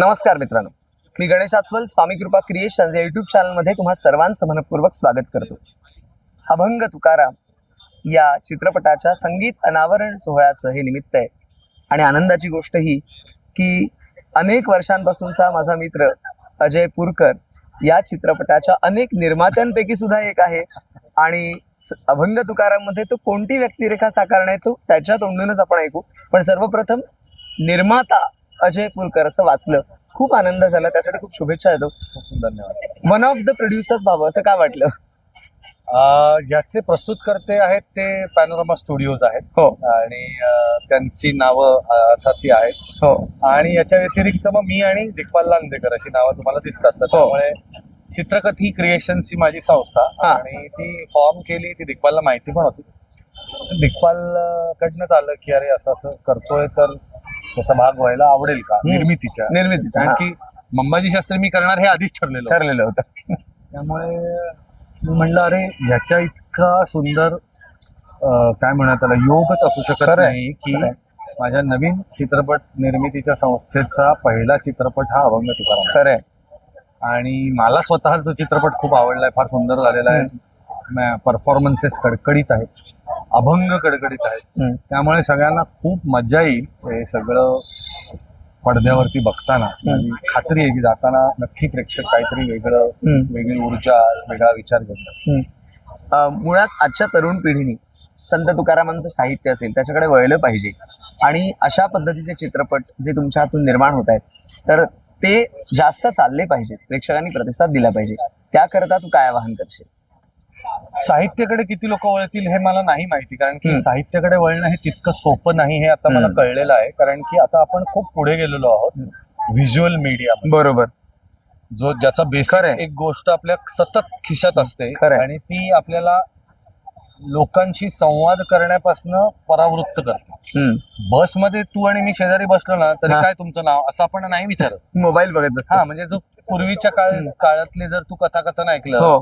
नमस्कार मित्रांनो. मी गणेश आचवल स्वामी कृपा क्रिएशन या युट्यूब चॅनलमध्ये तुम्हा सर्वांचं मनपूर्वक स्वागत करतो. अभंग तुकाराम या चित्रपटाच्या संगीत अनावरण सोहळ्याचं हे निमित्त आहे. आणि आनंदाची गोष्ट ही की अनेक वर्षांपासूनचा माझा मित्र अजय पुरकर या चित्रपटाच्या अनेक निर्मात्यांपैकी सुद्धा एक आहे. आणि अभंग तुकाराममध्ये तो कोणती व्यक्तिरेखा साकारणे तो त्याच्या तोंडूनच आपण ऐकू. पण सर्वप्रथम निर्माता अजय पुरकर असं वाचलं. खूप आनंद झाला. त्यासाठी खूप शुभेच्छा देतो. धन्यवाद. वन ऑफ द प्रोड्युसर्स व्हावं असं का वाटलं? अं, याचे प्रस्तुतकर्ते आहेत ते पॅनोरमा स्टुडिओज आहेत. हो. आणि अं, त्यांची नावं अं, अर्थात ती आहेत. हो. आणि याच्या व्यतिरिक्त मग मी आणि दिग्पाल लांदेकर अशी नावं तुम्हाला दिसतात. तर हो. त्यामुळे चित्रकथ ही क्रिएशन्स ही माझी संस्था. हा. आणि ती फॉर्म केली ती दिग्पालला माहिती पण होती. दिग्पाल अं, कडनंच आलं की अरे असं असं करतोय तर त्याचा भाग व्हायला आवडेल का. निर्मितीच्या निर्मितीचा कारण की मंबाजी शास्त्री मी करणार हे आधीच ठरलेलं. ठरलेलं होतं त्यामुळे मी म्हणलं अरे ह्याच्या इतका सुंदर काय म्हणा त्याला योगच असू शकत नाही की. माझ्या नवीन चित्रपट निर्मितीच्या संस्थेचा पहिला चित्रपट हा अभंग तुकाराम आहे. खरंय आणि मला स्वतः तो चित्रपट खूप आवडलाय फार सुंदर झालेला आहे परफॉर्मन्सेस कडकडीत आहेत अभंग कडकडीत आहेत. त्यामुळे सगळ्यांना खूप मजा येईल हे सगळं पडद्यावरती बघताना. आणि खात्री आहे की जाताना नक्की प्रेक्षक काहीतरी वेगळं. वेगळी ऊर्जा वेगळा विचार. अं, मुळात आजच्या तरुण पिढीने संत तुकारामांचं साहित्य असेल त्याच्याकडे वळलं पाहिजे. आणि अशा पद्धतीचे चित्रपट जे तुमच्या हातून निर्माण होत आहेत तर ते जास्त चालले पाहिजेत. प्रेक्षकांनी प्रतिसाद दिला पाहिजे. त्याकरता तू काय आवाहन करशील? साहित्याकडे किती लोक वळतील हे मला नाही माहिती कारण की. साहित्याकडे वळणं हे तितकं सोपं नाही हे आता मला. कळलेलं आहे कारण की आता आपण खूप पुढे गेलेलो आहोत व्हिज्युअल मीडिया बरोबर जो ज्याचा बेसिक. एक गोष्ट आपल्या सतत खिशात असते. आणि ती आपल्याला लोकांशी संवाद करण्यापासून परावृत्त करते. बसमध्ये तू आणि मी शेजारी बसलो ना तरी. काय तुमचं नाव असं आपण नाही विचारत मोबाईल बघत हा म्हणजे जो पूर्वीच्या काळ काळातले जर तू कथाकथन ऐकलं हो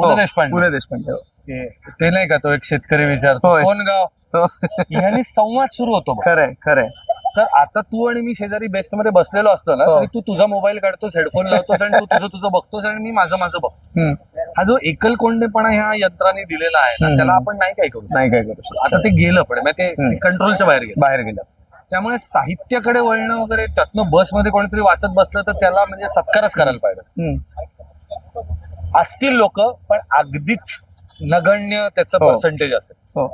पु ल पु ल हो, देशपांडे पुणे देशपांडे हो. ते ते नाही का तो एक शेतकरी विचारतो होय. कोण गाव हो. ह्याने संवाद सुरू होतो बघ. खरंय खरंय तर आता तू आणि मी शेजारी बेस्टमध्ये बसलेलो असतो ना हो. तरी तू तुझा मोबाईल काढतोस हेडफोन लावतोस आणि तू तुझं तुझं बघतोस आणि मी माझं माझं बघतो हम्म. हा जो एकल कोंडेपणा ह्या यंत्राने दिलेला आहे ना हम्म. त्याला आपण नाही काय करू शकत. नाही काय करू शकत आता ते गेलं पण म्हणजे हम्म. ते कंट्रोलच्या बाहेर गेलं बाहेर गेलं त्यामुळे साहित्याकडे वळणं वगैरे त्यातनं बसमध्ये कोणीतरी वाचत बसलं तर त्याला म्हणजे सत्कारच करायला पाहिजे हम्म. असतील लोक पण अगदीच नगण्य त्याचं हो. पर्सेंटेज असेल हो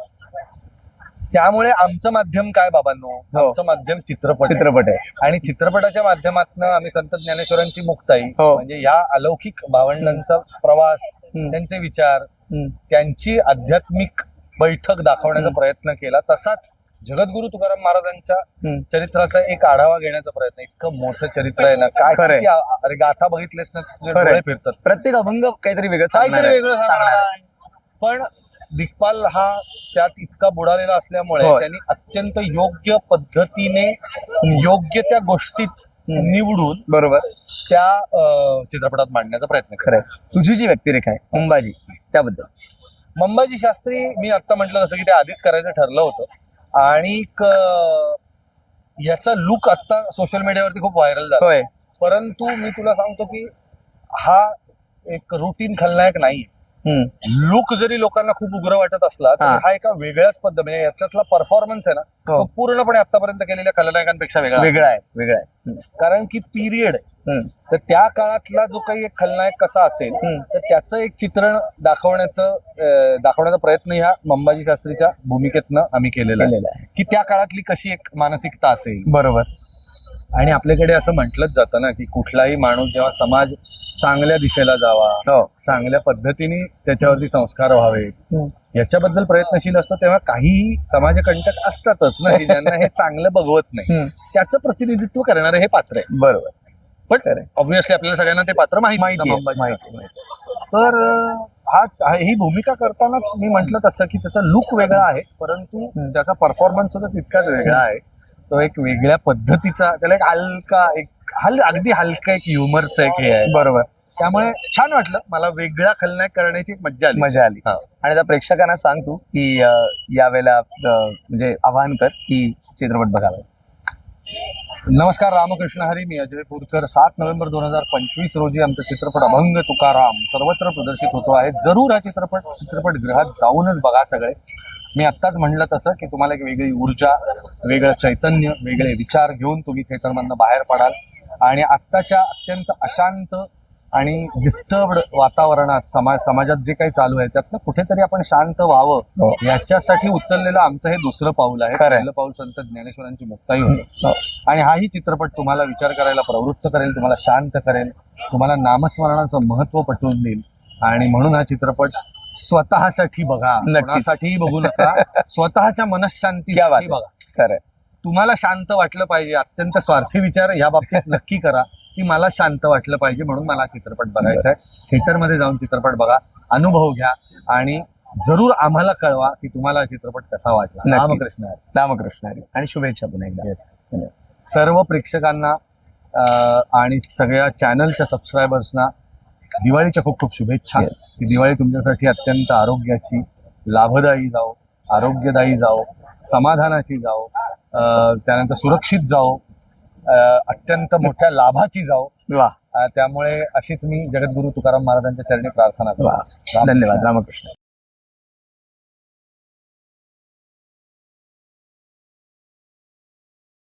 त्यामुळे आमचं माध्यम काय बाबांनो हो. आमचं माध्यम चित्रपट आहे. चित्रपट आहे आणि चित्रपटाच्या माध्यमातून आम्ही संत ज्ञानेश्वरांची मुक्ताई हो. म्हणजे या अलौकिक भावंडांचा प्रवास हम्म. त्यांचे विचार हम्म. त्यांची आध्यात्मिक बैठक दाखवण्याचा प्रयत्न केला तसाच जगद्गुरु तुकाराम महाराजांच्या. चरित्राचा एक आढावा घेण्याचा प्रयत्न इतकं मोठं चरित्र आहे ना काय खरंय. किती आ- अरे गाथा बघितलेस ना तुझे खरंय. डोळे फिरतात प्रत्येक अभंग काहीतरी वेगळं सांगणार काहीतरी आहे. वेगळं सांगणार आहे. पण दिग्पाल हा त्यात इतका बुडालेला असल्यामुळे होय. त्यांनी अत्यंत योग्य पद्धतीने योग्य त्या गोष्टीच हम्म. निवडून बरोबर त्या अं, चित्रपटात मांडण्याचा प्रयत्न केला खरंय तुझी जी व्यक्तिरेखा आहे अंबाजी त्याबद्दल मंबाजी शास्त्री मी आता म्हटलं जसं की ते आधीच करायचं ठरलं होतं आणि याचा लुक आता सोशल मीडियावरती खूप व्हायरल झाला होय परंतु मी तुला सांगतो की हा एक रुटीन खलनायक नाही. लुक जरी लोकांना खूप उग्र वाटत असला तरी हा. एका वेगळ्याच पद्धत म्हणजे याच्यातला परफॉर्मन्स आहे ना हो. तो पूर्णपणे आतापर्यंत केलेल्या खलनायकांपेक्षा वेगळा आहे. वेगळा आहे वेगळा आहे. कारण की पिरियड. तर त्या काळातला जो काही एक खलनायक कसा असेल. तर त्याचं एक चित्रण दाखवण्याचं दाखवण्याचा प्रयत्न ह्या मंबाजी शास्त्रीच्या भूमिकेतनं आम्ही केलेला आहे की त्या काळातली कशी एक मानसिकता असेल बरोबर आणि आपल्याकडे असं म्हटलंच जातं ना की कुठलाही माणूस जेव्हा समाज चांगल्या दिशेला जावा हो चांगल्या पद्धतीने त्याच्यावरती संस्कार व्हावे. याच्याबद्दल प्रयत्नशील असतं तेव्हा काही समाजकंटक असतातच ना ज्यांना हे चांगलं बघवत नाही. त्याचं प्रतिनिधित्व करणारं हे पात्र आहे बरोबर पण. ऑब्विसली आपल्याला सगळ्यांना ते पात्र माहिती माहिती. तर हा हा- भूमिका करतानाच मी म्हंटल तसं की त्याचा लुक वेगळा आहे परंतु. त्याचा परफॉर्मन्स सुद्धा तितकाच वेगळा आहे. तो एक वेगळ्या पद्धतीचा त्याला एक हलका एक हल अगदी हलका एक ह्युमरचं एक हे आहे. बरोबर. त्यामुळे छान वाटलं. मला वेगळा खलनायक करण्याची एक मज्जा आली. मजा आली. आणि आता प्रेक्षकांना सांग तू की यावेळेला म्हणजे आवाहन कर की चित्रपट बघावा. नमस्कार रामकृष्ण हरी. मी अजय पुरकर. सात नोव्हेंबर दोन हजार पंचवीस रोजी आमचा चित्रपट अभंग तुकाराम सर्वत्र प्रदर्शित होतो आहे. जरूर हा चित्रपट चित्रपटगृहात जाऊनच बघा सगळे. मी आत्ताच म्हणलं तसं की तुम्हाला एक वेगळी ऊर्जा वेगळं चैतन्य वेगळे विचार घेऊन तुम्ही थिएटरमधनं बाहेर पडाल. आणि आत्ताच्या अत्यंत अशांत आणि डिस्टर्ब्ड वातावरणात समाज समाजात जे काही चालू आहे त्यातनं कुठेतरी आपण शांत हो. व्हावं याच्यासाठी उचललेलं आमचं हे दुसरं पाऊल आहे. पहिलं पाऊल संत ज्ञानेश्वरांची मुक्ताई होतं हो. आणि हाही चित्रपट तुम्हाला विचार करायला प्रवृत्त करेल तुम्हाला शांत करेल तुम्हाला नामस्मरणाचं महत्त्व पटवून देईल आणि म्हणून हा चित्रपट स्वतःसाठी बघा. कोणासाठीही बघू नका स्वतःच्या मनशांतीसाठी आहे. बघा तुम्हाला शांत वाटलं पाहिजे अत्यंत स्वार्थी विचार या बाबतीत नक्की करा की मला शांत वाटलं पाहिजे म्हणून मला चित्रपट बघायचा आहे थिएटरमध्ये जाऊन चित्रपट बघा अनुभव घ्या आणि जरूर आम्हाला कळवा की तुम्हाला चित्रपट कसा वाटला. रामकृष्ण. रामकृष्ण. आणि शुभेच्छा पुन्हा एकदा सर्व प्रेक्षकांना आणि सगळ्या चॅनलच्या सबस्क्रायबर्सना दिवाळीच्या खूप खूप शुभेच्छा. की दिवाळी तुमच्यासाठी अत्यंत आरोग्याची लाभदायी जाओ आरोग्यदायी जाओ समाधानाची जाओ त्यानंतर सुरक्षित जाओ अत्यंत मोठ्या लाभाची जाओ वा. त्यामुळे अशीच मी जगद्गुरु तुकाराम महाराजांच्या चरणी प्रार्थना धन्यवाद. रामकृष्ण.